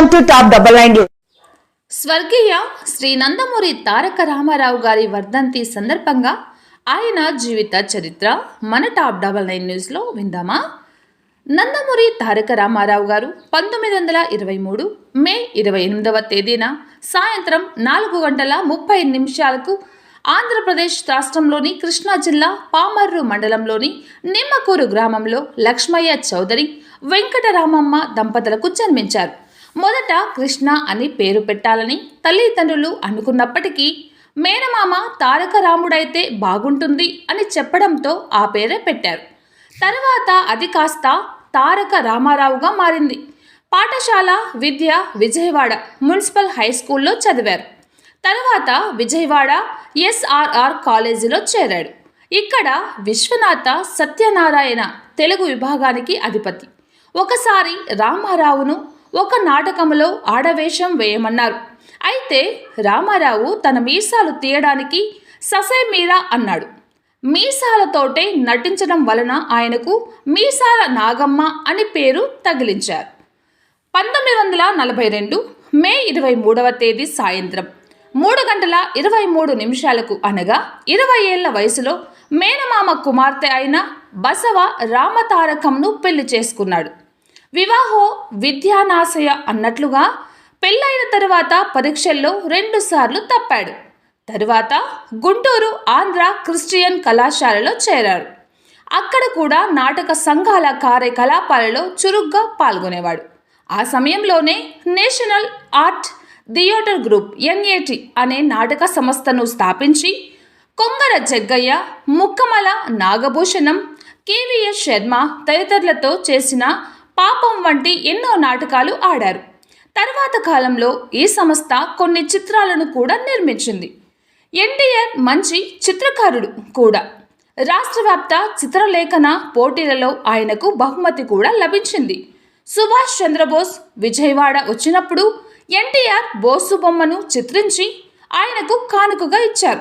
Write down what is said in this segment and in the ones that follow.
Welcome to top double nine స్వర్గీయ శ్రీ నందమూరి తారక రామారావు గారి వర్ధంతి సందర్భంగా ఆయన జీవిత చరిత్ర మన టాప్ డబల్ నైన్ న్యూస్లో విందామా? నందమూరి తారక రామారావు గారు పంతొమ్మిది వందల ఇరవై మూడు మే ఇరవై ఎనిమిదవ తేదీన సాయంత్రం నాలుగు గంటల ముప్పై నిమిషాలకు ఆంధ్రప్రదేశ్ రాష్ట్రంలోని కృష్ణా జిల్లా పామర్రు మండలంలోని నిమ్మకూరు గ్రామంలో లక్ష్మయ్య చౌదరి వెంకటరామమ్మ దంపతులకు జన్మించారు. మొదట కృష్ణ అని పేరు పెట్టాలని తల్లిదండ్రులు అనుకున్నప్పటికీ మేనమామ తారక రాముడైతే బాగుంటుంది అని చెప్పడంతో ఆ పేరే పెట్టారు. తర్వాత అది కాస్త తారక రామారావుగా మారింది. పాఠశాల విద్య విజయవాడ మున్సిపల్ హై స్కూల్లో చదివారు. తర్వాత విజయవాడ ఎస్ఆర్ఆర్ కాలేజీలో చేరాడు. ఇక్కడ విశ్వనాథ సత్యనారాయణ తెలుగు విభాగానికి అధిపతి. ఒకసారి రామారావును ఒక నాటకంలో ఆడవేషం వేయమన్నారు. అయితే రామారావు తన మీసాలు తీయడానికి ససై మీరా అన్నాడు. మీసాలతోటే నటించడం వలన ఆయనకు మీసాల నాగమ్మ అని పేరు తగిలించారు. పంతొమ్మిది వందల నలభై రెండు మే ఇరవై మూడవ తేదీ సాయంత్రం మూడు గంటల ఇరవై మూడు నిమిషాలకు అనగా ఇరవై ఏళ్ళ వయసులో మేనమామ కుమార్తె అయిన బసవ రామతారకంను పెళ్ళి చేసుకున్నాడు. వివాహో విద్యానాశయ అన్నట్లుగా పెళ్ళైన తరువాత పరీక్షల్లో రెండుసార్లు తప్పాడు. తరువాత గుంటూరు ఆంధ్ర క్రిస్టియన్ కళాశాలలో చేరారు అక్కడ కూడా నాటక సంఘాల కార్యకలాపాలలో చురుగ్గా పాల్గొనేవాడు. ఆ సమయంలోనే national art theatre group NAT అనే నాటక సంస్థను స్థాపించి కొంగర జగ్గయ్య ముక్కమల నాగభూషణం కేవీఎస్ శర్మ తదితరులతో చేసిన పాపం వంటి ఎన్నో నాటకాలు ఆడారు. తర్వాత కాలంలో ఈ సంస్థ కొన్ని చిత్రాలను కూడా నిర్మించింది. ఎన్టీఆర్ మంచి చిత్రకారుడు కూడా. రాష్ట్రవ్యాప్త చిత్రలేఖన పోటీలలో ఆయనకు బహుమతి కూడా లభించింది. సుభాష్ చంద్రబోస్ విజయవాడ వచ్చినప్పుడు ఎన్టీఆర్ బోసు బొమ్మను చిత్రించి ఆయనకు కానుకగా ఇచ్చారు.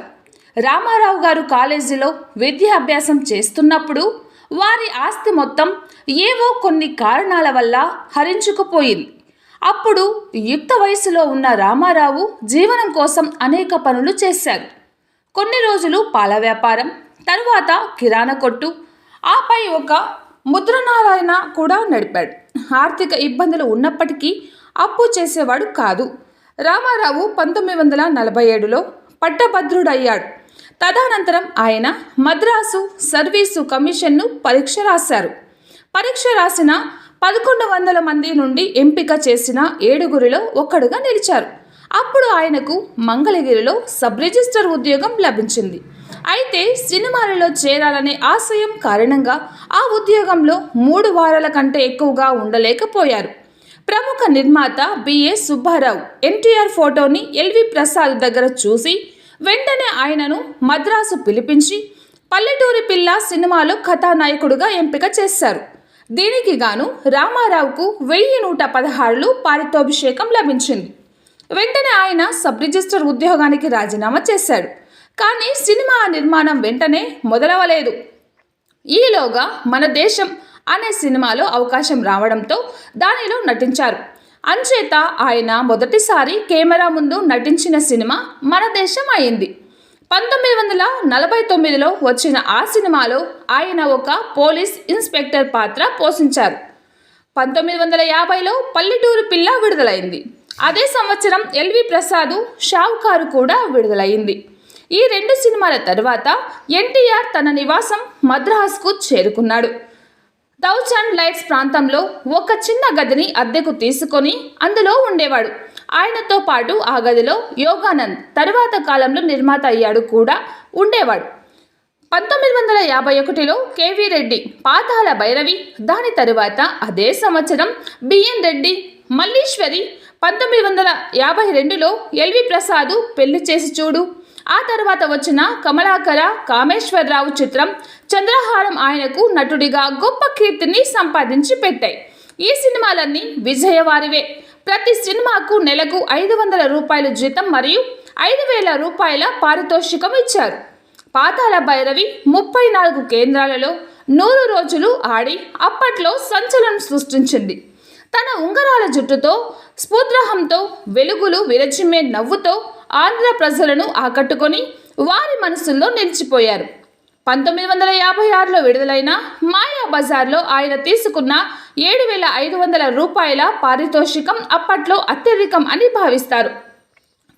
రామారావు గారు కాలేజీలో విద్యాభ్యాసం చేస్తున్నప్పుడు వారి ఆస్తి మొత్తం ఏవో కొన్ని కారణాల వల్ల హరించుకుపోయింది. అప్పుడు యుక్త వయసులో ఉన్న రామారావు జీవనం కోసం అనేక పనులు చేశారు కొన్ని రోజులు పాల వ్యాపారం తరువాత కిరాణా కొట్టు ఆపై ఒక ముద్రనారాయణ కూడా నడిపాడు. ఆర్థిక ఇబ్బందులు ఉన్నప్పటికీ అప్పు చేసేవాడు కాదు. రామారావు పంతొమ్మిది వందల నలభై ఏడులో పట్టభద్రుడయ్యాడు. తదనంతరం ఆయన మద్రాసు సర్వీసు కమిషన్ను పరీక్ష రాశారు. పరీక్ష రాసిన పదకొండు వందల మంది నుండి ఎంపిక చేసిన ఏడుగురిలో ఒక్కడుగా నిలిచారు. అప్పుడు ఆయనకు మంగళగిరిలో సబ్ రిజిస్టర్ ఉద్యోగం లభించింది. అయితే సినిమాలలో చేరాలనే ఆశయం కారణంగా ఆ ఉద్యోగంలో మూడు వారాల కంటే ఎక్కువగా ఉండలేకపోయారు. ప్రముఖ నిర్మాత బిఏ సుబ్బారావు ఎన్టీఆర్ ఫోటోని ఎల్వి ప్రసాద్ దగ్గర చూసి వెంటనే ఆయనను మద్రాసు పిలిపించి పల్లెటూరి పిల్ల సినిమాలో కథానాయకుడుగా ఎంపిక చేశారు. దీనికి గాను రామారావుకు వెయ్యి నూట పదహారులు పారితోభిషేకం లభించింది. వెంటనే ఆయన సబ్ రిజిస్టర్ ఉద్యోగానికి రాజీనామా చేశాడు. కానీ సినిమా నిర్మాణం వెంటనే మొదలవలేదు. ఈలోగా మన దేశం అనే సినిమాలో అవకాశం రావడంతో దానిలో నటించారు. అంచేత ఆయన మొదటిసారి కెమెరా ముందు నటించిన సినిమా మన దేశం అయింది. పంతొమ్మిది వందల నలభై తొమ్మిదిలో వచ్చిన ఆ సినిమాలో ఆయన ఒక పోలీస్ ఇన్స్పెక్టర్ పాత్ర పోషించారు. పంతొమ్మిది వందల యాభైలో పల్లెటూరు పిల్ల విడుదలైంది. అదే సంవత్సరం ఎల్వి ప్రసాద్ షావుకారు కూడా విడుదలైంది. ఈ రెండు సినిమాల తర్వాత ఎన్టీఆర్ తన నివాసం మద్రాస్కు చేరుకున్నాడు. దౌచండ్ లైట్స్ ప్రాంతంలో ఒక చిన్న గదిని అద్దెకు తీసుకొని అందులో ఉండేవాడు. ఆయనతో పాటు ఆ గదిలో యోగానంద్ తరువాత కాలంలో నిర్మాత అయ్యాడు కూడా ఉండేవాడు. పంతొమ్మిది వందల యాభై ఒకటిలో కేవీ రెడ్డి పాతాల భైరవి దాని తరువాత అదే సంవత్సరం బిఎన్ రెడ్డి మల్లీశ్వరి పంతొమ్మిది వందల యాభై రెండులో ఎల్వి ప్రసాద్ పెళ్ళి చేసి చూడు. ఆ తర్వాత వచ్చిన కమలాకర కామేశ్వరరావు చిత్రం చంద్రహారం ఆయనకు నటుడిగా గొప్ప కీర్తిని సంపాదించి పెట్టాయి. ఈ సినిమాలన్నీ విజయవారివే. ప్రతి సినిమాకు నెలకు ఐదు వందల రూపాయల జీతం మరియు ఐదు వేల రూపాయల పారితోషికం ఇచ్చారు. పాతాల భైరవి ముప్పై నాలుగు కేంద్రాలలో నూరు రోజులు ఆడి అప్పట్లో సంచలనం సృష్టించింది. తన ఉంగరాల జుట్టుతో స్ఫూర్ద్రహంతో వెలుగులు విరచిమ్మే నవ్వుతో ఆంధ్ర ప్రజలను ఆకట్టుకొని వారి మనసుల్లో నిలిచిపోయారు. పంతొమ్మిది వందల యాభై ఆరులో విడుదలైన మాయా బజార్లో ఆయన తీసుకున్న ఏడు వేల ఐదు వందల రూపాయల పారితోషికం అప్పట్లో అత్యధికం అని భావిస్తారు.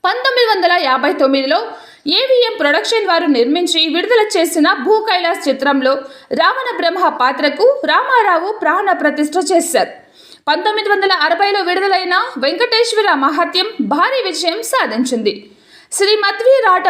పంతొమ్మిది వందల యాభై తొమ్మిదిలో ఏవిఎం ప్రొడక్షన్ వారు నిర్మించి విడుదల చేసిన భూ కైలాస్ చిత్రంలో రావణ బ్రహ్మ పాత్రకు రామారావు ప్రాణ ప్రతిష్ఠ చేశారు. పంతొమ్మిది వందల అరవైలో విడుదలైన వెంకటేశ్వర మహత్యం భారీ విజయం సాధించింది. శ్రీ మధ్వీరాట